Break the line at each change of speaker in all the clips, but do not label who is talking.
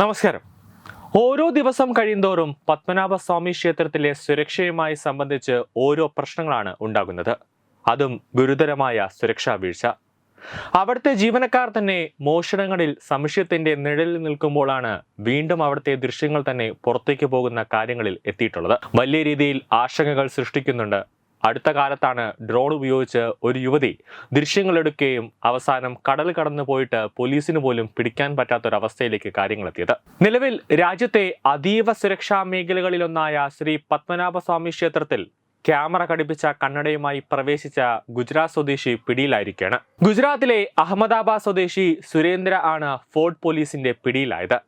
നമസ്കാരം. ഓരോ ദിവസം കഴിയുന്തോറും പത്മനാഭസ്വാമി ക്ഷേത്രത്തിലെ സുരക്ഷയുമായി സംബന്ധിച്ച് ഓരോ പ്രശ്നങ്ങളാണ് ഉണ്ടാകുന്നത്. അതും ഗുരുതരമായ സുരക്ഷാ വീഴ്ച. അവിടുത്തെ ജീവനക്കാർ തന്നെ മോഷണങ്ങളിൽ സംശയത്തിന്റെ നിഴലിൽ നിൽക്കുമ്പോഴാണ് വീണ്ടും അവിടുത്തെ ദൃശ്യങ്ങൾ തന്നെ പുറത്തേക്ക് പോകുന്ന കാര്യങ്ങളിൽ എത്തിയിട്ടുള്ളത്. വലിയ രീതിയിൽ ആശങ്കകൾ സൃഷ്ടിക്കുന്നുണ്ട് അടുത്ത കാലത്താണ് ഡ്രോൺ ഉപയോഗിച്ച് ഒരു യുവതി ദൃശ്യങ്ങളെടുക്കുകയും അവസാനം കടൽ കടന്നു പോയിട്ട് പോലീസിന് പോലും പിടിക്കാൻ പറ്റാത്തൊരവസ്ഥയിലേക്ക് കാര്യങ്ങൾ എത്തിയത് നിലവിൽ രാജ്യത്തെ അതീവ സുരക്ഷാ മേഖലകളിലൊന്നായ ശ്രീ പത്മനാഭസ്വാമി ക്ഷേത്രത്തിൽ ക്യാമറ ഘടിപ്പിച്ച കണ്ണടയുമായി പ്രവേശിച്ച ഗുജറാത്ത് സ്വദേശി പിടിയിലായിരിക്കുകയാണ്. ഗുജറാത്തിലെ അഹമ്മദാബാദ് സ്വദേശി സുരേന്ദ്ര ആണ് ഫോർട്ട് പോലീസിന്റെ പിടിയിലായത്.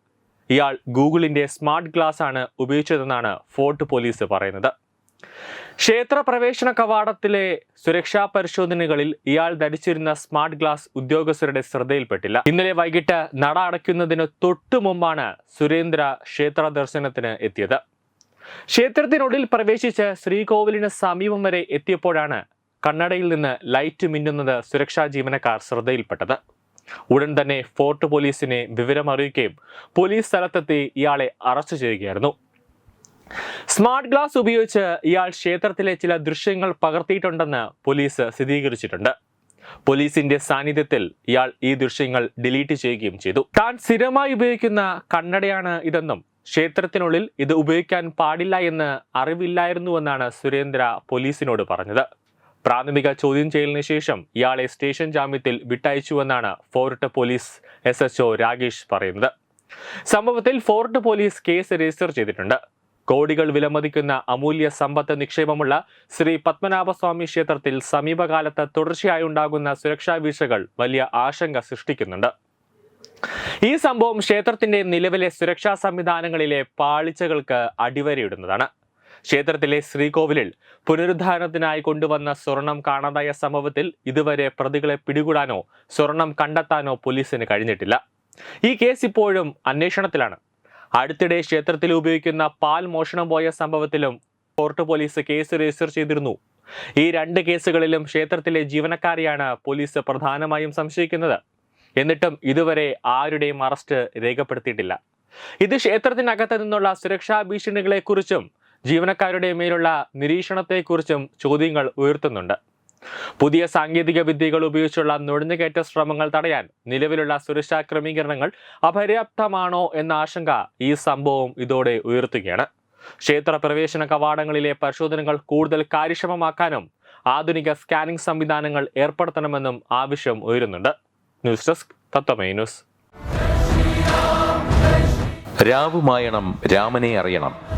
ഇയാൾ ഗൂഗിളിന്റെ സ്മാർട്ട് ഗ്ലാസ് ആണ് ഉപയോഗിച്ചതെന്നാണ് ഫോർട്ട് പോലീസ് പറയുന്നത്. ക്ഷേത്ര പ്രവേശന കവാടത്തിലെ സുരക്ഷാ പരിശോധനകളിൽ ഇയാൾ ധരിച്ചിരുന്ന സ്മാർട്ട് ഗ്ലാസ് ഉദ്യോഗസ്ഥരുടെ ശ്രദ്ധയിൽപ്പെട്ടില്ല. ഇന്നലെ വൈകിട്ട് നട അടയ്ക്കുന്നതിന് തൊട്ടു മുമ്പാണ് സുരേന്ദ്ര ക്ഷേത്ര ദർശനത്തിന് എത്തിയത്. ക്ഷേത്രത്തിനുള്ളിൽ പ്രവേശിച്ച് ശ്രീകോവിലിന് സമീപം വരെ എത്തിയപ്പോഴാണ് കണ്ണടയിൽ നിന്ന് ലൈറ്റ് മിന്നുന്നത് സുരക്ഷാ ജീവനക്കാർ ശ്രദ്ധയിൽപ്പെട്ടത്. ഉടൻ തന്നെ ഫോർട്ട് പോലീസിനെ വിവരമറിയിക്കുകയും പോലീസ് സ്ഥലത്തെത്തി ഇയാളെ അറസ്റ്റ് ചെയ്യുകയായിരുന്നു. സ്മാർട്ട് ഗ്ലാസ് ഉപയോഗിച്ച് ഇയാൾ ക്ഷേത്രത്തിലെ ചില ദൃശ്യങ്ങൾ പകർത്തിയിട്ടുണ്ടെന്ന് പോലീസ് സ്ഥിരീകരിച്ചിട്ടുണ്ട്. പോലീസിന്റെ സാന്നിധ്യത്തിൽ ഇയാൾ ഈ ദൃശ്യങ്ങൾ ഡിലീറ്റ് ചെയ്യുകയും ചെയ്തു. താൻ സ്ഥിരമായി ഉപയോഗിക്കുന്ന കണ്ണടയാണ് ഇതെന്നും ക്ഷേത്രത്തിനുള്ളിൽ ഇത് ഉപയോഗിക്കാൻ പാടില്ല എന്ന് അറിവില്ലായിരുന്നുവെന്നാണ് സുരേന്ദ്ര പോലീസിനോട് പറഞ്ഞത്. പ്രാഥമിക ചോദ്യം ചെയ്യലിന് ശേഷം ഇയാളെ സ്റ്റേഷൻ ജാമ്യത്തിൽ വിട്ടയച്ചുവെന്നാണ് ഫോർട്ട് പോലീസ് എസ് രാഗേഷ് പറയുന്നത്. സംഭവത്തിൽ ഫോർട്ട് പോലീസ് കേസ് രജിസ്റ്റർ ചെയ്തിട്ടുണ്ട്. കോടികൾ വിലമതിക്കുന്ന അമൂല്യ സമ്പത്ത് നിക്ഷേപമുള്ള ശ്രീ പത്മനാഭസ്വാമി ക്ഷേത്രത്തിൽ സമീപകാലത്ത് തുടർച്ചയായി ഉണ്ടാകുന്ന സുരക്ഷാ വീഴ്ചകൾ വലിയ ആശങ്ക സൃഷ്ടിക്കുന്നുണ്ട്. ഈ സംഭവം ക്ഷേത്രത്തിന്റെ നിലവിലെ സുരക്ഷാ സംവിധാനങ്ങളിലെ പാളിച്ചകൾക്ക് അടിവരയിടുന്നതാണ്. ക്ഷേത്രത്തിലെ ശ്രീകോവിലിൽ പുനരുദ്ധാരണത്തിനായി കൊണ്ടുവന്ന സ്വർണം കാണാതായ സംഭവത്തിൽ ഇതുവരെ പ്രതികളെ പിടികൂടാനോ സ്വർണം കണ്ടെത്താനോ പോലീസിന് കഴിഞ്ഞിട്ടില്ല. ഈ കേസ് ഇപ്പോഴും അന്വേഷണത്തിലാണ്. അടുത്തിടെ ക്ഷേത്രത്തിൽ ഉപയോഗിക്കുന്ന പാൽ മോഷണം പോയ സംഭവത്തിലും ഫോർട്ട് പോലീസ് കേസ് രജിസ്റ്റർ ചെയ്തിരുന്നു. ഈ രണ്ട് കേസുകളിലും ക്ഷേത്രത്തിലെ ജീവനക്കാരെയാണ് പോലീസ് പ്രധാനമായും സംശയിക്കുന്നത്. എന്നിട്ടും ഇതുവരെ ആരുടെയും അറസ്റ്റ് രേഖപ്പെടുത്തിയിട്ടില്ല. ഇത് ക്ഷേത്രത്തിനകത്ത് നിന്നുള്ള സുരക്ഷാ ഭീഷണികളെക്കുറിച്ചും ജീവനക്കാരുടെ മേലുള്ള നിരീക്ഷണത്തെക്കുറിച്ചും ചോദ്യങ്ങൾ ഉയർത്തുന്നുണ്ട്. പുതിയ സാങ്കേതിക വിദ്യകൾ ഉപയോഗിച്ചുള്ള നുഴഞ്ഞുകയറ്റ ശ്രമങ്ങൾ തടയാൻ നിലവിലുള്ള സുരക്ഷാ ക്രമീകരണങ്ങൾ അപര്യാപ്തമാണോ എന്ന ആശങ്ക ഈ സംഭവം ഇതോടെ ഉയർത്തുകയാണ്. ക്ഷേത്ര പ്രവേശന കവാടങ്ങളിലെ പരിശോധനകൾ കൂടുതൽ കാര്യക്ഷമമാക്കാനും ആധുനിക സ്കാനിംഗ് സംവിധാനങ്ങൾ ഏർപ്പെടുത്തണമെന്നും ആവശ്യം ഉയരുന്നുണ്ട്. News desk Tatwamayi news.
രാവുമായണം രാമനെ അറിയണം.